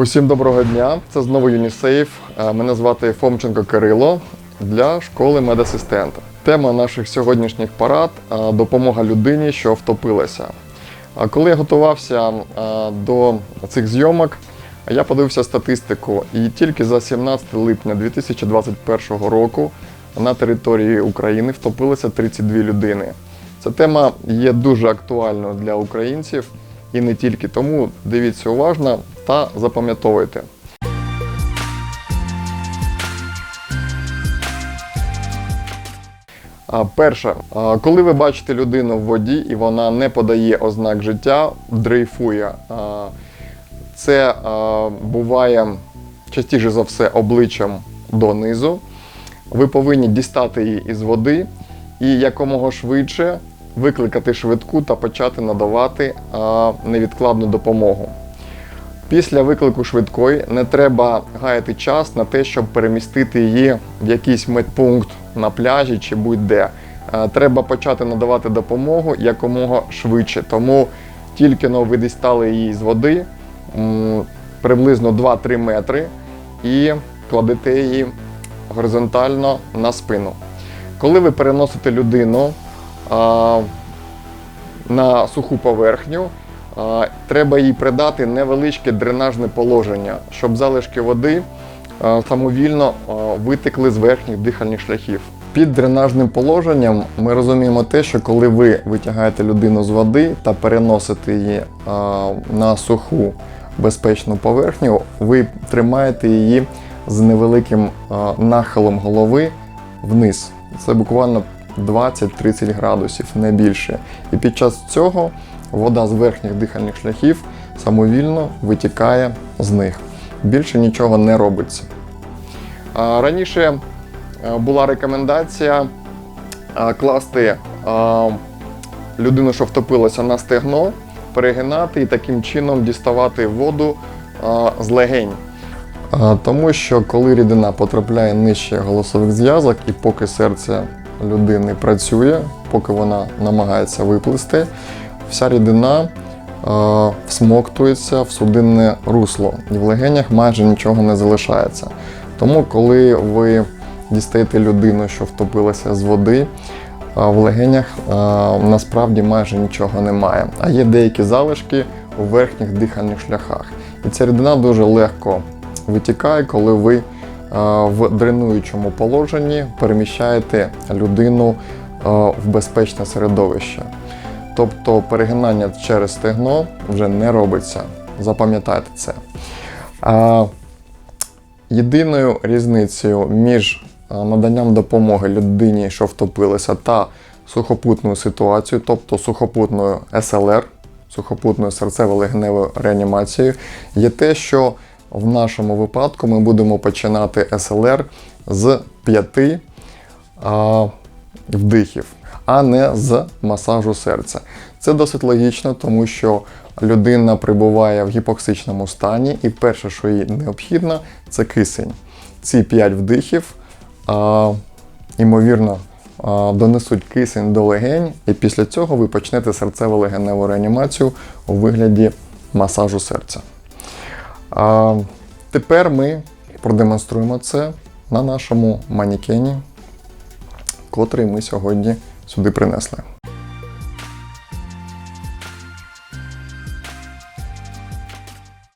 Усім доброго дня! Це знову ЮНІСЕЙФ. Е, Мене звати Фомченко Кирило для школи медасистента. Тема наших сьогоднішніх парад е, допомога людині, що втопилася. Коли я готувався е, до цих зйомок, я подивився статистику, і тільки за 17 липня 2021 року на території України втопилося 32 людини. Ця тема є дуже актуальною для українців і не тільки тому. Дивіться уважно та запам'ятовуйте. Перше, коли ви бачите людину в воді і вона не подає ознак життя, дрейфує. Це буває частіше за все обличчям донизу. Ви повинні дістати її із води і якомога швидше викликати швидку та почати надавати невідкладну допомогу. Після виклику швидкої не треба гаяти час на те, щоб перемістити її в якийсь медпункт на пляжі чи будь-де. Е, Треба почати надавати допомогу якомога швидше. Тому тільки но ви дістали її з води приблизно 2-3 метри і кладете її горизонтально на спину. Коли ви переносите людину на суху поверхню, треба їй придати невеличке дренажне положення, щоб залишки води самовільно витекли з верхніх дихальних шляхів. Під дренажним положенням ми розуміємо те, що коли ви витягаєте людину з води та переносите її на суху безпечну поверхню, ви тримаєте її з невеликим нахилом голови вниз. Це буквально 20-30 градусів, не більше. І під час цього вода з верхніх дихальних шляхів самовільно витікає з них. Більше нічого не робиться. Раніше е, була рекомендація е, класти е, людину, що втопилася на стегно, перегинати і таким чином діставати воду з легень. Тому що коли рідина потрапляє нижче голосових зв'язок, і поки серце людини працює, поки вона намагається виплисти, вся рідина а, всмоктується в судинне русло, і в легенях майже нічого не залишається. Тому, коли ви дістаєте людину, що втопилася з води, а, в легенях а, насправді майже нічого немає. А є деякі залишки у верхніх дихальних шляхах. І ця рідина дуже легко витікає, коли ви е, в дренуючому положенні переміщаєте людину е, в безпечне середовище. Тобто перегинання через стегно вже не робиться. Запам'ятайте це. А Єдиною різницею між наданням допомоги людині, що втопилася, та сухопутною ситуацією, тобто сухопутною СЛР, сухопутною серцево-легеневою реанімацією, є те, що в нашому випадку ми будемо починати СЛР з 5 а, вдихів, а не з масажу серця. Це досить логічно, тому що людина прибуває в гіпоксичному стані, і перше, що їй необхідно, це кисень. Ці 5 вдихів, а, ймовірно, а, донесуть кисень до легень, і після цього ви почнете серцево-легеневу реанімацію у вигляді масажу серця. А, тепер ми продемонструємо це на нашому манікені, котрий ми сьогодні сюди принесли.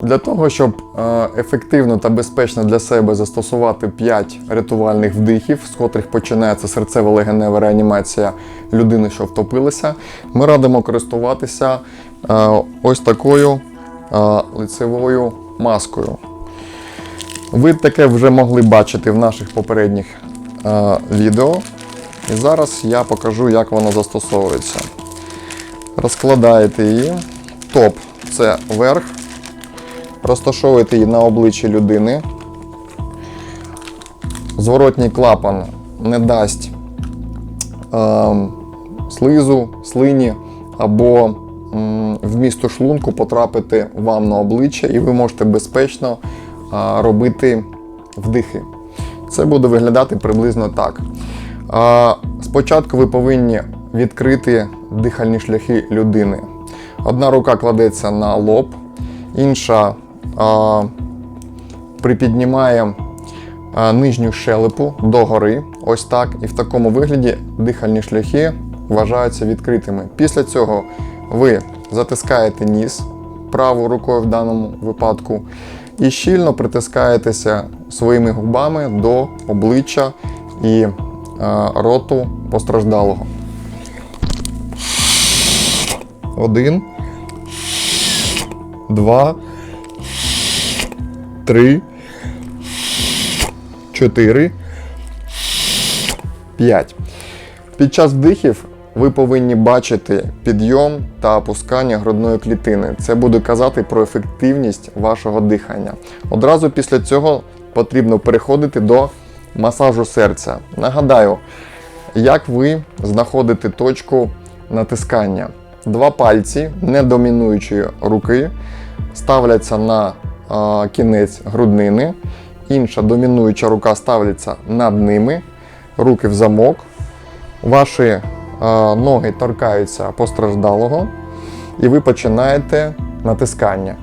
Для того, щоб е, ефективно та безпечно для себе застосувати 5 рятувальних вдихів, з котрих починається серцево-легенева реанімація людини, що втопилася, ми радимо користуватися е, ось такою е, лицевою маскою. Ви таке вже могли бачити в наших попередніх відео. І зараз я покажу, як воно застосовується. Розкладаєте її. Топ це верх. Розташовуєте її на обличчі людини. Зворотній клапан не дасть е, слизу, слині або м, вмісту шлунку потрапити вам на обличчя, і ви можете безпечно а, робити вдихи. Це буде виглядати приблизно так. Спочатку ви повинні відкрити дихальні шляхи людини. Одна рука кладеться на лоб, інша припіднімає нижню щелепу догори, ось так, і в такому вигляді дихальні шляхи вважаються відкритими. Після цього ви затискаєте ніс правою рукою в даному випадку і щільно притискаєтеся своїми губами до обличчя і роту постраждалого. Один, два, три, чотири, п'ять. Під час вдихів ви повинні бачити підйом та опускання грудної клітини. Це буде казати про ефективність вашого дихання. Одразу після цього потрібно переходити до масажу серця. Нагадаю, як ви знаходите точку натискання. Два пальці недомінуючої руки ставляться на а, кінець груднини, інша домінуюча рука ставиться над ними, руки в замок. Ваші е, ноги торкаються постраждалого, і ви починаєте натискання.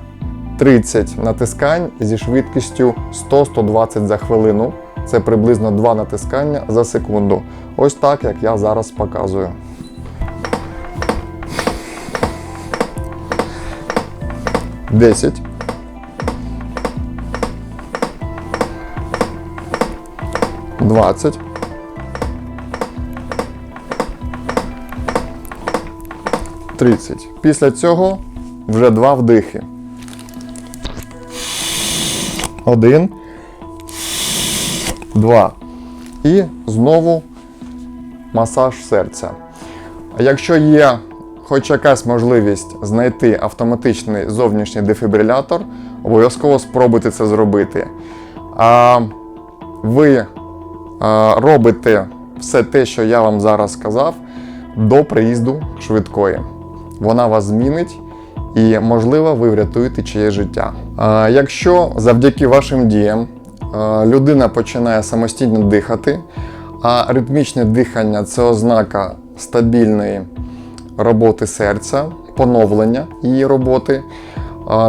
30 натискань зі швидкістю 100-120 за хвилину. Це приблизно 2 натискання за секунду. Ось так, як я зараз показую. Десять. Двадцять. 30. Після цього вже два вдихи. Один. Два. І знову масаж серця. Якщо є хоч якась можливість знайти автоматичний зовнішній дефібрилятор, обов'язково спробуйте це зробити. А ви робите все те, що я вам зараз сказав, до приїзду швидкої. Вона вас змінить і, можливо, ви врятуєте чиє життя. А, якщо завдяки вашим діям людина починає самостійно дихати, а ритмічне дихання це ознака стабільної роботи серця, поновлення її роботи.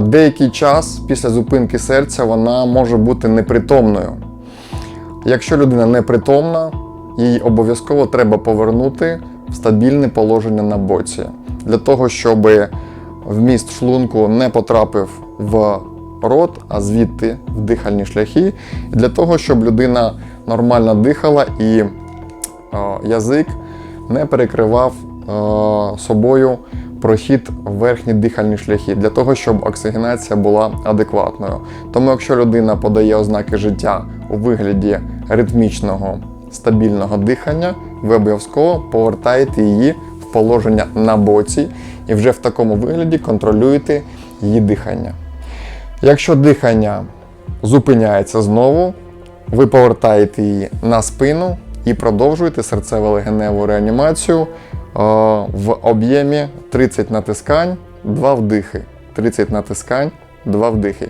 Деякий час після зупинки серця вона може бути непритомною. Якщо людина непритомна, їй обов'язково треба повернути в стабільне положення на боці, для того, щоб вміст шлунку не потрапив в рот, а звідти в дихальні шляхи, для того, щоб людина нормально дихала і е, язик не перекривав е, собою прохід в верхні дихальні шляхи, для того, щоб оксигенація була адекватною. Тому, якщо людина подає ознаки життя у вигляді ритмічного стабільного дихання, ви обов'язково повертаєте її в положення на боці і вже в такому вигляді контролюєте її дихання. Якщо дихання зупиняється знову, ви повертаєте її на спину і продовжуєте серцево-легеневу реанімацію е, в об'ємі 30 натискань, 2 вдихи. 30 натискань, 2 вдихи.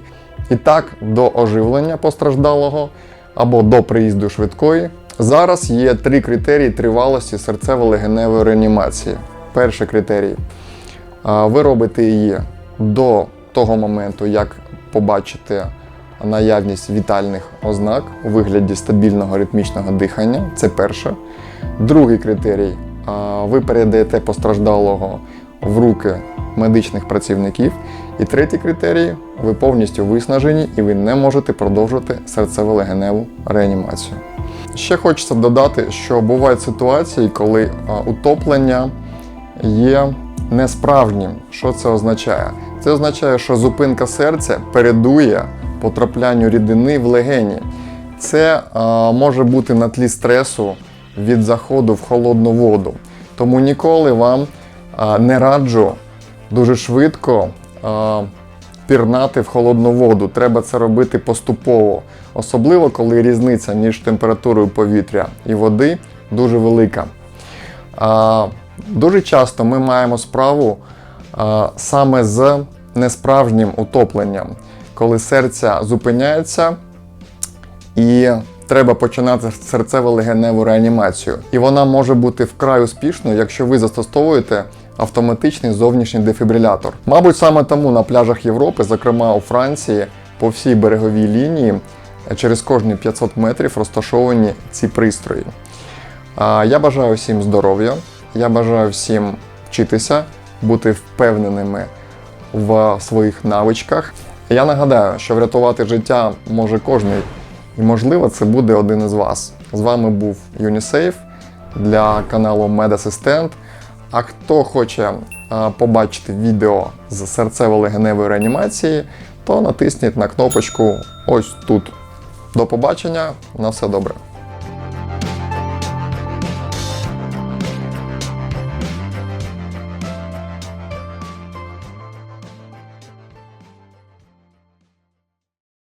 І так, до оживлення постраждалого або до приїзду швидкої. Зараз є три критерії тривалості серцево-легеневої реанімації. Перший критерій. Ви робите її до того моменту, як побачите наявність вітальних ознак у вигляді стабільного ритмічного дихання. Це перше. Другий критерій. Ви передаєте постраждалого в руки медичних працівників. І третій критерій ви повністю виснажені і ви не можете продовжувати серцево-легеневу реанімацію. Ще хочеться додати, що бувають ситуації, коли утоплення є несправжнім. Що це означає? Це означає, що зупинка серця передує потраплянню рідини в легені. Це а, може бути на тлі стресу від заходу в холодну воду. Тому ніколи вам а, не раджу дуже швидко а, пірнати в холодну воду. Треба це робити поступово, особливо коли різниця між температурою повітря і води дуже велика. А, Дуже часто ми маємо справу а, саме з несправжнім утопленням, коли серця зупиняється і треба починати серцево-легеневу реанімацію. І вона може бути вкрай успішною, якщо ви застосовуєте автоматичний зовнішній дефібрилятор. Мабуть, саме тому на пляжах Європи, зокрема у Франції, по всій береговій лінії е, через кожні 500 метрів розташовані ці пристрої. Я бажаю всім здоров'я, я бажаю всім вчитися, бути впевненими в своїх навичках. Я нагадаю, що врятувати життя може кожний, і можливо це буде один із вас. З вами був ЮНІСЕФ для каналу Медасистент. А хто хоче побачити відео з серцево-легеневої реанімації, то натисніть на кнопочку ось тут. До побачення, на все добре.